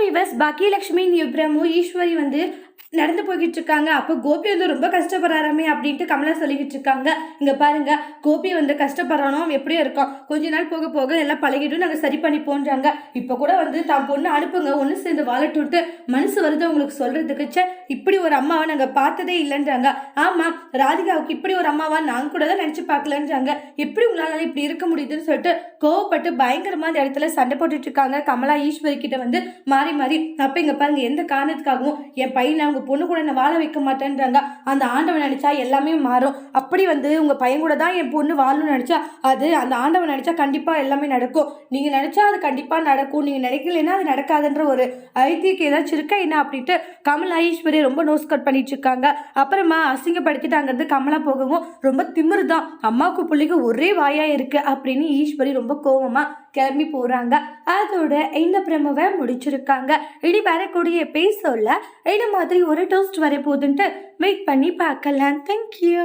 விவஸ் பாக்கியலட்சுமி பிரமு ஈஸ்வரி வந்து நடந்து போய்கிட்டு இருக்காங்க அப்போ கோபி வந்து ரொம்ப கஷ்டப்படுறாராமே அப்படின்ட்டு கமலா சொல்லிக்கிட்டு இருக்காங்க இங்கே பாருங்க கோபி வந்து கஷ்டப்படுறானோ எப்படியும் இருக்கும் கொஞ்ச நாள் போக போக எல்லாம் பழகிட்டும் நாங்கள் சரி பண்ணி போன்றாங்க இப்போ கூட வந்து தான் பொண்ணு அனுப்புங்க ஒன்று சேர்ந்து வாழட்டுன்ட்டு மனசு வருது அவங்களுக்கு சொல்கிறதுக்கு ச்சே இப்படி ஒரு அம்மாவை நாங்கள் பார்த்ததே இல்லைன்றாங்க. ஆமாம் ராதிகாவுக்கு இப்படி ஒரு அம்மாவா நாங்கள் கூட தான் நினச்சி பார்க்கலன்றாங்க. எப்படி உங்களால் இப்படி இருக்க முடியுதுன்னு சொல்லிட்டு கோவப்பட்டு பயங்கரமாக அந்த இடத்துல சண்டை போட்டுட்டு இருக்காங்க. கமலா ஈஸ்வரி கிட்ட வந்து மாறி மாறி அப்போ இங்கே பாருங்க எந்த காரணத்துக்காகவும் என் பையனை அவங்க பொண்ணு கூட என்ன வாழ வைக்க மாட்டேன்றாங்க. அந்த ஆண்டவன் நினச்சா எல்லாமே மாறும். அப்படி வந்து உங்கள் பையன் கூட தான் என் பொண்ணு வாழணும்னு நினச்சா அது அந்த ஆண்டவன் நினச்சா கண்டிப்பாக எல்லாமே நடக்கும். நீங்கள் நினச்சா அது கண்டிப்பாக நடக்கும். நீங்கள் நினைக்கலன்னா அது நடக்காதுன்ற ஒரு ஐத்தியக்கு ஏதாச்சும் இருக்கா என்ன அப்படின்ட்டு கமலா ஐஸ்வரி ரொம்ப நோஸ் கட் பண்ணிட்டு இருக்காங்க. அப்புறமா அசிங்கப்படுத்திட்டாங்கிறது கமலா போகவும் ரொம்ப திமிரு தான் அம்மாவுக்கு பிள்ளைக்கு ஒரே வாயாக இருக்குது அப்படின்னு ஈஸ்வரி ரொம்ப கோபமாக கிளம்பி போறாங்க. அதோட இந்த பிரமவை முடிச்சிருக்காங்க. இனி வரக்கூடிய எபிசோட்ல இந்த மாதிரி ஒரு டோஸ்ட் வரப்போகுதுன்ட்டு வெயிட் பண்ணி பார்க்கலாம். தேங்க்யூ